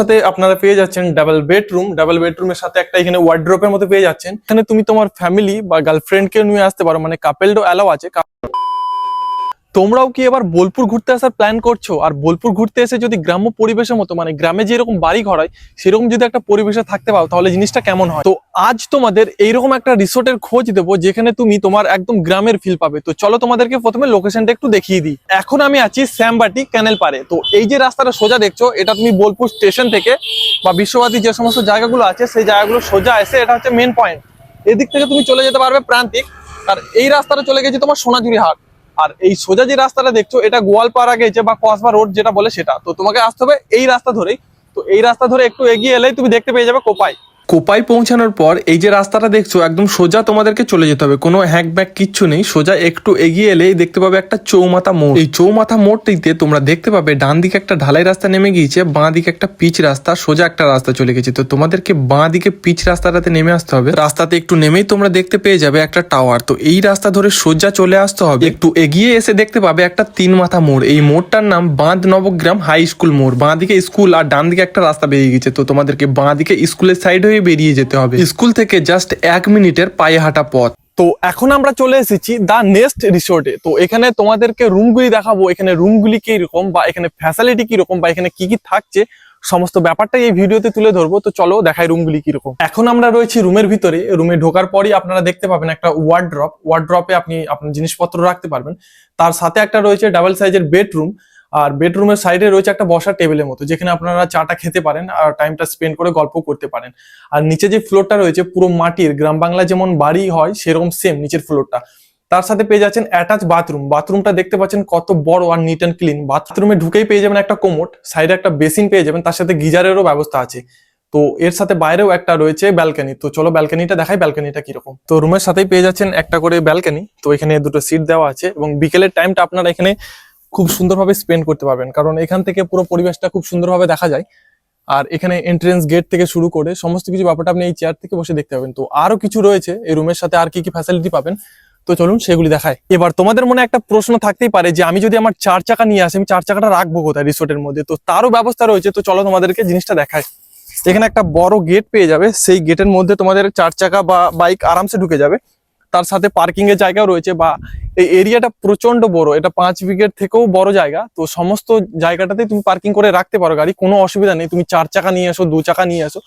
সাথে আপনারা পেয়ে যাচ্ছেন ডাবল বেডরুম ডাবল বেডরুমের সাথে একটা এখানে ওয়ার্ড্রপের মতো পেয়ে যাচ্ছেন। এখানে তুমি তোমার ফ্যামিলি বা গার্লফ্রেন্ডকে নিয়ে আসতে পারো মানে কাপেলডো অ্যালাও আছে। তোমরাও কি এবার বোলপুর ঘুরতে আসার প্ল্যান করছ? আর বোলপুর ঘুরতে এসে যদি গ্রাম্য পরিবেশের মতো মানে গ্রামে যেরকম বাড়ি ঘর হয়, সেরকম যদি একটা পরিবেশে থাকতে পাও তাহলে জিনিসটা কেমন হয়? তো আজ তোমাদের এইরকম একটা রিসোর্টের খোঁজ দেবো, যেখানে তুমি তোমার একদম গ্রামের ফিল পাবে। তো চলো তোমাদেরকে প্রথমে লোকেশনটা একটু দেখিয়ে দিই। এখন আমি আছি শ্যামবাটি ক্যানেল পারে তো এই যে রাস্তাটা সোজা দেখছ, এটা তুমি বোলপুর স্টেশন থেকে বা বিশ্ববাদী যে সমস্ত জায়গাগুলো আছে, সেই জায়গাগুলো সোজা এসে এটা হচ্ছে মেন পয়েন্ট এদিক থেকে তুমি চলে যেতে পারবে প্রান্তিক। আর এই রাস্তাটা চলে গেছে তোমার সোনাঝুরি হাট। আর এই সোজা যে রাস্তাটা দেখছ, এটা গোয়ালপাড়া গেছে বা কসবা রোড যেটা বলে সেটা। তো তোমাকে আসতে হবে এই রাস্তা ধরেই। তো এই রাস্তা ধরে একটু এগিয়ে এলেই তুমি দেখতে পেয়ে যাবে কোপাই। কোপাই পৌঁছানোর পর এই যে রাস্তাটা দেখছ, একদম সোজা তোমাদেরকে চলে যেতে হবে। কোনো হ্যাক ব্যাক কিচ্ছু নেই, সোজা একটু এগিয়ে এলেই দেখতে পাবে একটা চৌমাথা মোড়। এই চৌমাথা মোড়টিতে তোমরা দেখতে পাবে ডান দিকে একটা ঢালাই রাস্তা নেমে গিয়েছে বাঁ দিকে একটা পিচ রাস্তা, সোজা একটা রাস্তা চলে গেছে। তো তোমাদেরকে বাঁ দিকে পিচ রাস্তাটাতে নেমে আসতে হবে। রাস্তাতে একটু নেমেই তোমরা দেখতে পেয়ে যাবে একটা টাওয়ার। তো এই রাস্তা ধরে সোজা চলে আসতে হবে। একটু এগিয়ে এসে দেখতে পাবে একটা তিন মাথা মোড়। এই মোড়টার নাম বাঁধ নবগ্রাম হাই স্কুল মোড়। বাঁ দিকে স্কুল আর ডান দিকে একটা রাস্তা বেরিয়ে গেছে তো তোমাদেরকে বাঁ দিকে স্কুলের সাইড হয়ে বেরিয়ে যেতে হবে। স্কুল থেকে জাস্ট এক মিনিটের পায়ে হাঁটা পথ। তো এখন আমরা চলে এসেছি দা নেস্ট রিসোর্টে তো এখানে তোমাদেরকে রুমগুলি দেখাবো। এখানে রুমগুলি রকম বা এখানে ফ্যাসিলিটি কি রকম বা এখানে কি কি থাকছে, সমস্ত ব্যাপারটাই এই ভিডিওতে তুলে ধরবো। তো চলো দেখাই রুমগুলি কীরকম। এখন আমরা রয়েছি রুমের ভিতরে। রুমে ঢোকার পরই আপনারা দেখতে পাবেন একটা ওয়ার্ড্রপ ওয়ার্ড্রপে আপনি আপনার জিনিসপত্র রাখতে পারবেন। তার সাথে একটা রয়েছে ডাবল সাইজের বেডরুম আর বেডরুমের সাইডে রয়েছে একটা বসার টেবিলের মতো, যেখানে আপনারা চাটা খেতে পারেন আর টাইমটা স্পেন্ড করে গল্প করতে পারেন। আর নিচে যে ফ্লোরটা রয়েছে পুরো মাটির, গ্রাম বাংলা যেমন বাড়ি হয়, সেরকম সেম নিচের ফ্লোরটা তার সাথে পেয়ে যাচ্ছেন অ্যাটাচ বাথরুম বাথরুমটা দেখতে পাচ্ছেন কত বড় আর নিট অ্যান্ড ক্লিন বাথরুমে ঢুকেই পেয়ে যাবেন একটা কোমোট সাইডে একটা বেসিন পেয়ে যাবেন, তার সাথে গিজারেরও ব্যবস্থা আছে। তো এর সাথে বাইরেও একটা রয়েছে ব্যালকানি তো চলো ব্যালকানিটা দেখাই ব্যালকানিটা কীরকম। তো রুমের সাথেই পেয়ে যাচ্ছেন একটা করে ব্যালকানি তো এখানে দুটো সিট দেওয়া আছে এবং বিকেলের টাইমটা আপনারা এখানে খুব সুন্দরভাবে স্পেন্ড করতে পারবেন। কারণ এখান থেকে পুরো পরিবেশটা খুব সুন্দরভাবে দেখা যায়। আর এখানে এন্ট্রেন্স গেট থেকে শুরু করে সমস্ত কিছু ব্যাপারটা আপনি এই চেয়ার থেকে বসে দেখতে পাবেন। তো আরও কিছু রয়েছে এই রুমের সাথে আর কি কি ফ্যাসিলিটি পাবেন? তো চলুন সেগুলি দেখায় এবার তোমাদের মনে একটা প্রশ্ন থাকতেই পারে যে আমি যদি আমার চার চাকা নিয়ে আসি, আমি চার চাকাটা রাখব কোথায় রিসোর্টের মধ্যে? তো তারও ব্যবস্থা রয়েছে। তো চলো তোমাদেরকে জিনিসটা দেখায় এখানে একটা বড় গেট পেয়ে যাবে। সেই গেটের মধ্যে তোমাদের চার চাকা বা বাইক আরামসে ঢুকে যাবে। তার সাথে পার্কিং এর জায়গাও রয়েছে বা এই এরিয়াটা প্রচণ্ড বড়। এটা পাঁচ বিঘের থেকেও বড় জায়গা। তো সমস্ত জায়গাটাতে তুমি পার্কিং করে রাখতে পারো গাড়ি, কোনো অসুবিধা নেই। তুমি চার চাকা নিয়ে আসো দু চাকা নিয়ে আসো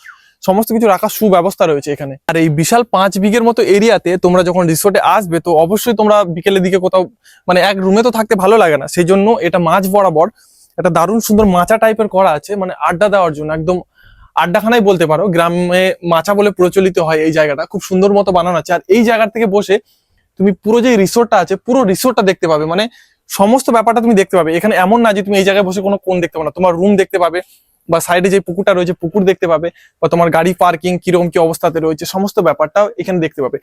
সমস্ত কিছু রাখার সুব্যবস্থা রয়েছে এখানে। আর এই বিশাল পাঁচ বিঘের মতো এরিয়াতে তোমরা যখন রিসোর্টে আসবে, তো অবশ্যই তোমরা বিকেলের দিকে কোথাও মানে এক রুমে তো থাকতে ভালো লাগে না। সেই জন্য এটা মাঝ বরাবর একটা দারুণ সুন্দর মাচা টাইপের করা আছে। মানে আড্ডা দেওয়ার জন্য, একদম আড্ডাখানাই বলতে পারো, গ্রামে মাচা বলে প্রচলিত হয় এই জায়গাটা, খুব সুন্দর মতো বানানো আছে। আর এই জায়গা থেকে বসে তুমি পুরো যে রিসোর্টটা আছে, পুরো রিসোর্টটা দেখতে পাবে। মানে সমস্ত ব্যাপারটা তুমি দেখতে পাবে। এখানে এমন না যে তুমি এই জায়গায় বসে কোনো কোন দেখতে পাবে না। তোমার রুম দেখতে পাবে বা সাইডে যে পুকুরটা রয়েছে, পুকুর দেখতে পাবে বা তোমার গাড়ি পার্কিং কীরকম কি অবস্থাতে রয়েছে, সমস্ত ব্যাপারটাও এখানে দেখতে পাবে।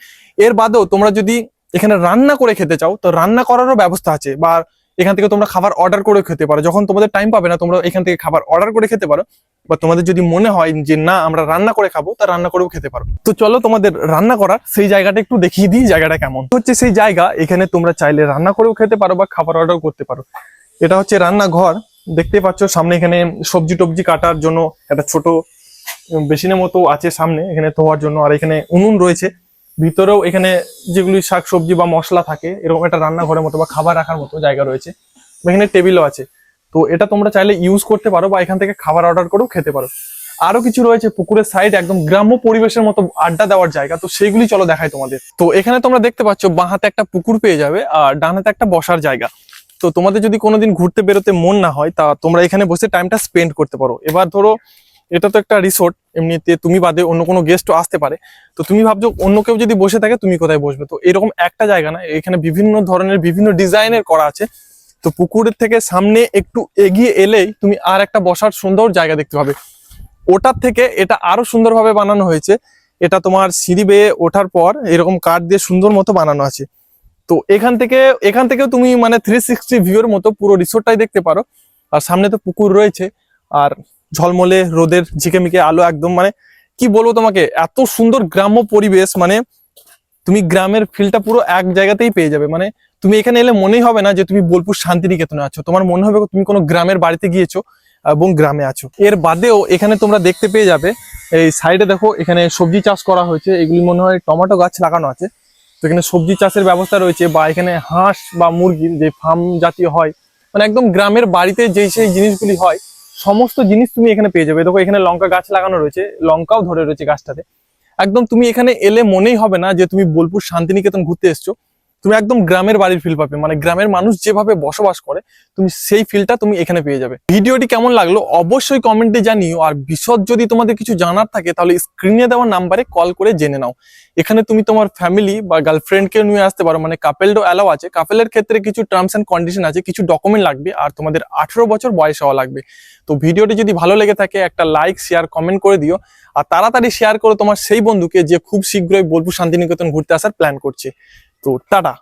এর বাদেও তোমরা যদি এখানে রান্না করে খেতে চাও, তো রান্না করারও ব্যবস্থা আছে বা এখান থেকে তোমরা খাবার অর্ডার করে খেতে পারো। যখন তোমাদের টাইম পাবে না, তোমরা এখান থেকে খাবার অর্ডার করে খেতে পারো। বা তোমাদের যদি মনে হয় যে না, আমরা রান্না করে খাব, তা রান্না করেও খেতে পারো। তো চলো তোমাদের রান্না করার সেই জায়গাটা একটু দেখিয়ে দিই, জায়গাটা কেমন। হচ্ছে সেই জায়গা, এখানে তোমরা চাইলে রান্না করেও খেতে পারো বা খাবার অর্ডার করতে পারো। এটা হচ্ছে রান্নাঘর। দেখতে পাচ্ছ, সামনে এখানে সবজি টবজি কাটার জন্য একটা ছোট বেসিনের মতো আছে সামনে, এখানে ধোয়ার জন্য। আর এখানে উনুন রয়েছে। ভিতরেও এখানে যেগুলি শাক সবজি বা মশলা থাকে, এরকম একটা রান্নাঘরের মতো বা খাবার রাখার মতো জায়গা রয়েছে। এখানে টেবিলও আছে। তো এটা তোমরা চাইলে ইউজ করতে পারো বা এখান থেকে খাবার অর্ডার করেও খেতে পারো। আরও কিছু রয়েছে, পুকুরের সাইড একদম গ্রাম্য পরিবেশের মতো আড্ডা দেওয়ার জায়গা, তো সেইগুলি চলো দেখাই তোমাদের। তো এখানে তোমরা দেখতে পাচ্ছ, বাঁ হাতে একটা পুকুর পেয়ে যাবে আর ডান হাতে একটা বসার জায়গা। তো তোমাদের যদি কোনোদিন ঘুরতে বেরোতে মন না হয়, তা তোমরা এখানে বসে টাইমটা স্পেন্ড করতে পারো। এবার ধরো, এটা তো একটা রিসোর্ট এমনিতে তুমি বাদে অন্য কোনো গেস্টও আসতে পারে। তো তুমি ভাবছ অন্য কেউ যদি বসে থাকে, তুমি কোথায় বসবে? তো এরকম একটা জায়গা না, এখানে বিভিন্ন ধরনের বিভিন্ন ডিজাইনের করা আছে। তো পুকুরের থেকে সামনে একটু এগিয়ে এলেই তুমি আর একটা বসার সুন্দর জায়গা দেখতে পাবে। ওটার থেকে এটা আরও সুন্দরভাবে বানানো হয়েছে। এটা তোমার সিঁড়ি বেয়ে ওঠার পর এরকম কাঠ দিয়ে সুন্দর মতো বানানো আছে। তো এখান থেকে, এখান থেকেও তুমি মানে থ্রি সিক্সটি ভিউর মতো পুরো রিসোর্টটাই দেখতে পারো। আর সামনে তো পুকুর রয়েছে। আর ঝলমলে রোদের ঝিকেমিকে আলো একদম মানে কি বলব তোমাকে, এত সুন্দর গ্রাম্য পরিবেশ মানে তুমি গ্রামের ফিলটা পুরো এক জায়গাতেই পেয়ে যাবে। মানে তুমি এখানে এলে মনেই হবে না যে তুমি বোলপুর শান্তিনিকেতনে আছো। তোমার মনে হবে তুমি কোনো গ্রামের বাড়িতে গিয়েছো এবং গ্রামে আছো। এর বাদেও এখানে তোমরা দেখতে পেয়ে যাবে, এই সাইডে দেখো এখানে সবজি চাষ করা হয়েছে। এগুলি মনে হয় টমেটো গাছ লাগানো আছে। তো এখানে সবজি চাষের ব্যবস্থা রয়েছে বা এখানে হাঁস বা মুরগির যে ফার্ম জাতীয় হয় মানে একদম গ্রামের বাড়িতে যেই সেই জিনিসগুলি হয়, সমস্ত জিনিস তুমি এখানে পেয়ে যাবে। দেখো এখানে লঙ্কা গাছ লাগানো রয়েছে, লঙ্কাও ধরে রয়েছে গাছটাতে। একদম তুমি এখানে এলে মনেই হবে না যে তুমি বোলপুর শান্তিনিকেতন ঘুরতে এসছো। তুমি একদম গ্রামের বাড়ির ফিল পাবে। মানে গ্রামের মানুষ যেভাবে বসবাস করে, তুমি সেই ফিলটা তুমি এখানে পেয়ে যাবে। ভিডিওটি কেমন লাগল অবশ্যই কমেন্টে জানিও। আর বিশদ যদি তোমাদের কিছু জানার থাকে, তাহলে স্ক্রিনে দেওয়া নাম্বারে কল করে জেনে নাও। এখানে তুমি তোমার ফ্যামিলি বা গার্লফ্রেন্ডকে নিয়ে আসতে পারো। মানে কাপেলডো অ্যালাও আছে। কাপেলের ক্ষেত্রে কিছু টার্মস অ্যান্ড কন্ডিশন আছে, কিছু ডকুমেন্ট লাগবে, আর তোমাদের আঠেরো বছর বয়স হওয়া লাগবে। তো ভিডিওটি যদি ভালো লেগে থাকে, একটা লাইক শেয়ার কমেন্ট করে দিও। আর তাড়াতাড়ি শেয়ার করো তোমার সেই বন্ধুকে, যে খুব শীঘ্রই বোলপুর শান্তিনিকেতন ঘুরতে আসার প্ল্যান করছে। তো টাটা